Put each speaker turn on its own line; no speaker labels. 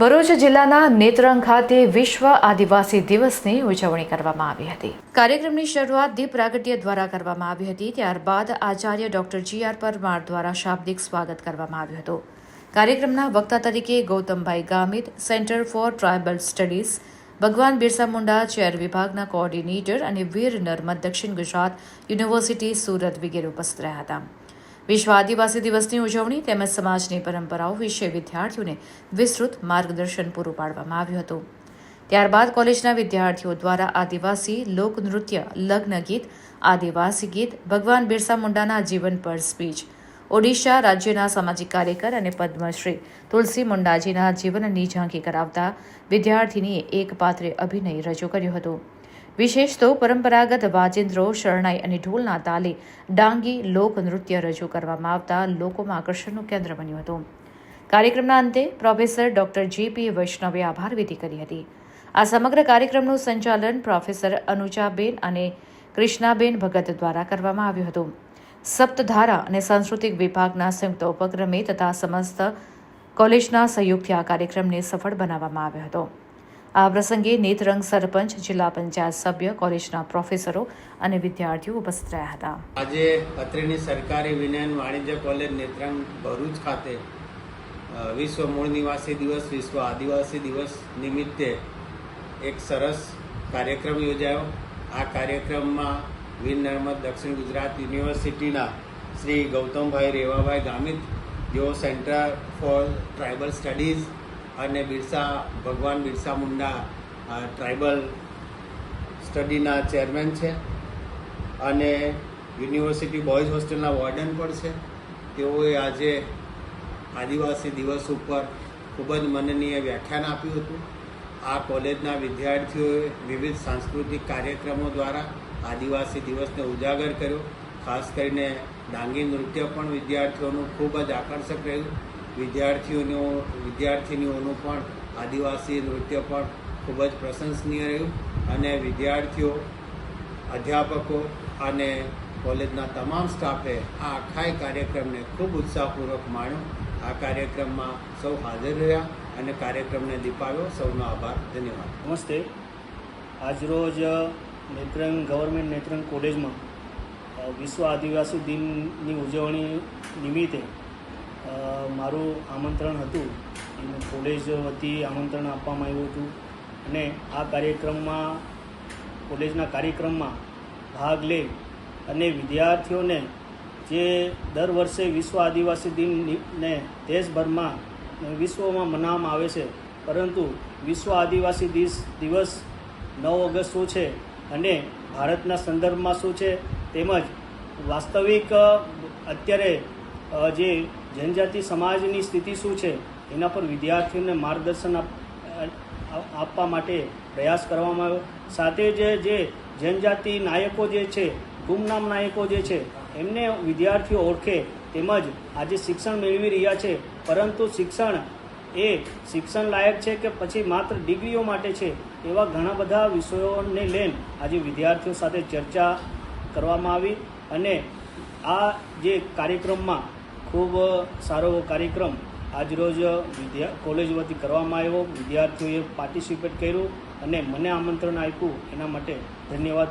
ભરૂચ જિલ્લાના નેત્રંગ ખાતે વિશ્વ આદિવાસી દિવસની ઉજવણી કરવામાં આવી હતી. કાર્યક્રમની શરૂઆત દીપ પ્રાગટ્ય દ્વારા કરવામાં આવી હતી. ત્યારબાદ આચાર્ય ડોક્ટર જી આર પરમાર દ્વારા શાબ્દિક સ્વાગત કરવામાં આવ્યું હતું. કાર્યક્રમના વક્તા તરીકે Gautambhai Gamit, centre for tribal studies, ભગવાન બિરસા મુંડા, ચેર વિભાગના કોઓર્ડિનેટર અને વીર નર્મદ દક્ષિણ ગુજરાત યુનિવર્સિટી સુરત વગેરે ઉપસ્થિત રહ્યા હતા. વિશ્વ આદિવાસી દિવસની ઉજવણી તેમજ સમાજની પરંપરાઓ વિશે વિદ્યાર્થીઓને વિસ્તૃત માર્ગદર્શન પૂરું પાડવામાં આવ્યું હતું. ત્યારબાદ કોલેજના વિદ્યાર્થીઓ દ્વારા આદિવાસી લોકનૃત્ય લગ્ન ગીત, આદિવાસી ગીત, ભગવાન બિરસા મુંડાના જીવન પર સ્પીચ, ઓડિશા રાજ્યના સામાજિક કાર્યકર અને પદ્મશ્રી તુલસી મુંડાજીના જીવનની ઝાંખી કરાવતા વિદ્યાર્થીનીએ એક પાત્રે અભિનય રજૂ કર્યો હતો. વિશેષ તો પરંપરાગત વાજિંદ્રો શરણાઈ અને ઢોલના તાલે ડાંગી લોક નૃત્ય રજૂ કરવામાં આવતા લોકોમાં આકર્ષણનું કેન્દ્ર બન્યું હતું. કાર્યક્રમના અંતે પ્રોફેસર ડોક્ટર જેપી વૈષ્ણવે આભાર વિધિ કરી હતી. આ સમગ્ર કાર્યક્રમનું સંચાલન પ્રોફેસર અનુજાબેન અને કૃષ્ણાબેન ભગત દ્વારા કરવામાં આવ્યું હતું. સપ્તધારા અને સાંસ્કૃતિક વિભાગના સંયુક્ત ઉપક્રમે તથા સમસ્ત કોલેજના સહયોગથી આ કાર્યક્રમને સફળ બનાવવામાં આવ્યો હતો. આ પ્રસંગે નેત્રંગ સરપંચ, જિલ્લા પંચાયત સભ્ય, કોલેજના પ્રોફેસરો અને વિદ્યાર્થીઓ ઉપસ્થિત રહ્યા હતા.
આજે અત્રેની સરકારી વિજ્ઞાન વાણિજ્ય કોલેજ નેત્રંગ ભરૂચ ખાતે વિશ્વ મૂળ નિવાસી દિવસ, વિશ્વ આદિવાસી દિવસ નિમિત્તે એક સરસ કાર્યક્રમ યોજાયો. આ કાર્યક્રમમાં વીર નર્મદ દક્ષિણ ગુજરાત યુનિવર્સિટીના શ્રી ગૌતમભાઈ રેવાભાઈ ગામિત, જેઓ સેન્ટર ફોર ટ્રાઇબલ સ્ટડીઝ અને બિરસા, ભગવાન બિરસા મુંડા ટ્રાઇબલ સ્ટડીના ચેરમેન છે. અને યુનિવર્સિટી બોયઝ હોસ્ટેલના વોર્ડન પણ છે. તેઓએ આજે આદિવાસી દિવસ ઉપર ખૂબ જ મનનીય વ્યાખ્યાન આપ્યું હતું. આ કોલેજના વિદ્યાર્થીઓએ વિવિધ સાંસ્કૃતિક કાર્યક્રમો દ્વારા આદિવાસી દિવસને ઉજાગર કર્યો. ખાસ કરીને ડાંગી નૃત્ય પણ વિદ્યાર્થીઓનું ખૂબ જ આકર્ષક રહ્યું. વિદ્યાર્થીઓનું, વિદ્યાર્થીનીઓનું પણ આદિવાસી નૃત્ય પણ ખૂબ જ પ્રશંસનીય રહ્યું અને વિદ્યાર્થીઓ, અધ્યાપકો અને કોલેજના તમામ સ્ટાફે આ આખાય કાર્યક્રમને ખૂબ ઉત્સાહપૂર્વક માણ્યો. આ કાર્યક્રમમાં સૌ હાજર રહ્યા અને કાર્યક્રમને દીપાવ્યો. સૌનો આભાર. ધન્યવાદ.
નમસ્તે. આજરોજ નેત્રંગ, ગવર્મેન્ટ નેત્રંગ કોલેજમાં વિશ્વ આદિવાસી દિનની ઉજવણી નિમિત્તે મારું આમંત્રણ હતું. અને કોલેજ વતી આમંત્રણ આપવામાં આવ્યું હતું. અને આ કાર્યક્રમમાં કોલેજના કાર્યક્રમમાં ભાગ લે અને વિદ્યાર્થીઓને જે દર વર્ષે વિશ્વ આદિવાસી દિનને દેશભરમાં વિશ્વમાં મનાવવામાં આવે છે. પરંતુ વિશ્વ આદિવાસી દિવસ નવ ઓગસ્ટ શું છે? અને ભારતના સંદર્ભમાં શું છે? તેમજ વાસ્તવિક અત્યારે જે જનજાતિ સમાજની સ્થિતિ શું છે, એના પર વિદ્યાર્થીઓને માર્ગદર્શન આપવા માટે પ્રયાસ કરવામાં આવ્યો. સાથે જે જે જનજાતિ નાયકો જે છે, ગુમનામ નાયકો જે છે, એમને વિદ્યાર્થીઓ ઓળખે તેમજ આજે શિક્ષણ મેળવી રહ્યા છે. પરંતુ શિક્ષણ એ શિક્ષણ લાયક છે કે પછી માત્ર ડિગ્રીઓ માટે છે, એવા ઘણા બધા વિષયોને લઈને આજે વિદ્યાર્થીઓ સાથે ચર્ચા કરવામાં આવી. અને આ જે કાર્યક્રમમાં ખૂબ સારો એવો કાર્યક્રમ આજરોજ વિદ્યા, કોલેજ વતી કરવામાં આવ્યો. વિદ્યાર્થીઓએ પાર્ટિસિપેટ કર્યું અને મને આમંત્રણ આપ્યું. એના માટે ધન્યવાદ.